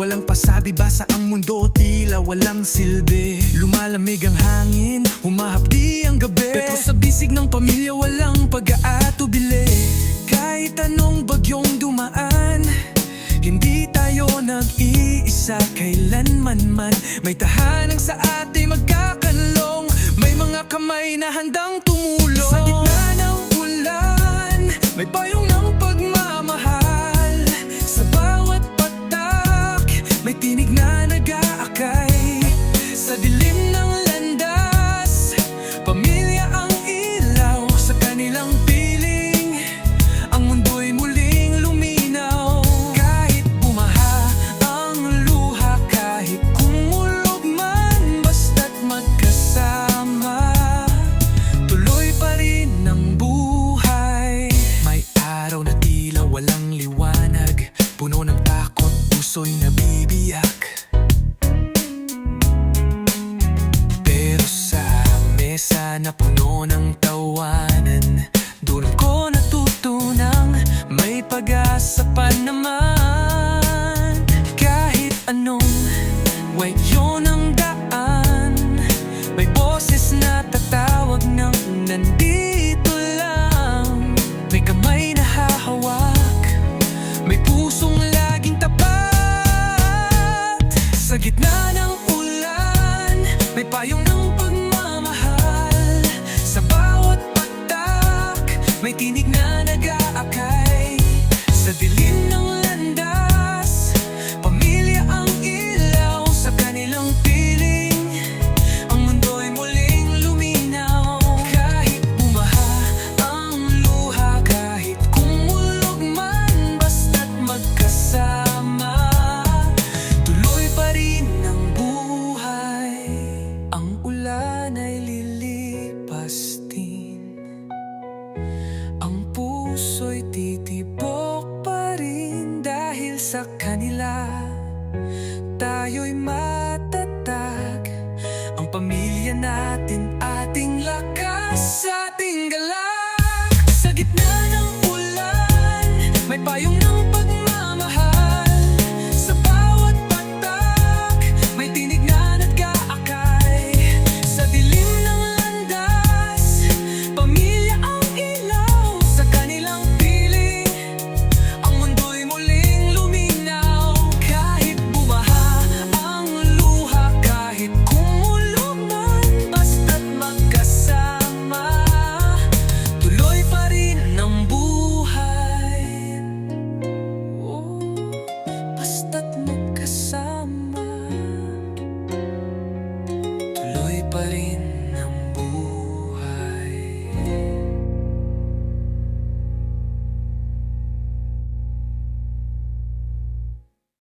Walang pasabi ba sa ang mundo tila walang silbi. Lumalamig ang hangin, humahapdi ang gabi. Pero sa bisig ng pamilya walang pag-aatubili. Kahit anong bagyong dumaan Hindi tayo nag-iisa. Kailanman man May tahanang sa ating magkakanlong. May mga kamay na handang tumulong. Sa gitna ng ulan May payong dilim ng landas Pamilya ang ilaw Sa kanilang piling. Ang mundo'y muling luminaw. Kahit bumaha ang luha Kahit man Basta't magkasama Tuloy pa rin ang buhay. May araw na tila walang liwanag Puno ng takot, puso'y nabibiyak na puno ng tawanan. Doon ko natutunang may pag-asa pa naman. Kahit anong way yun ang daan? May boses na tatawag ng nandito lang. May kamay na hahawak May pusong laging tapat. Sa gitna ng tinig na nag-aakay. Sa dilim puso'y titibok pa rin dahil sa kanila. Tayo'y matatag, ang pamilya natin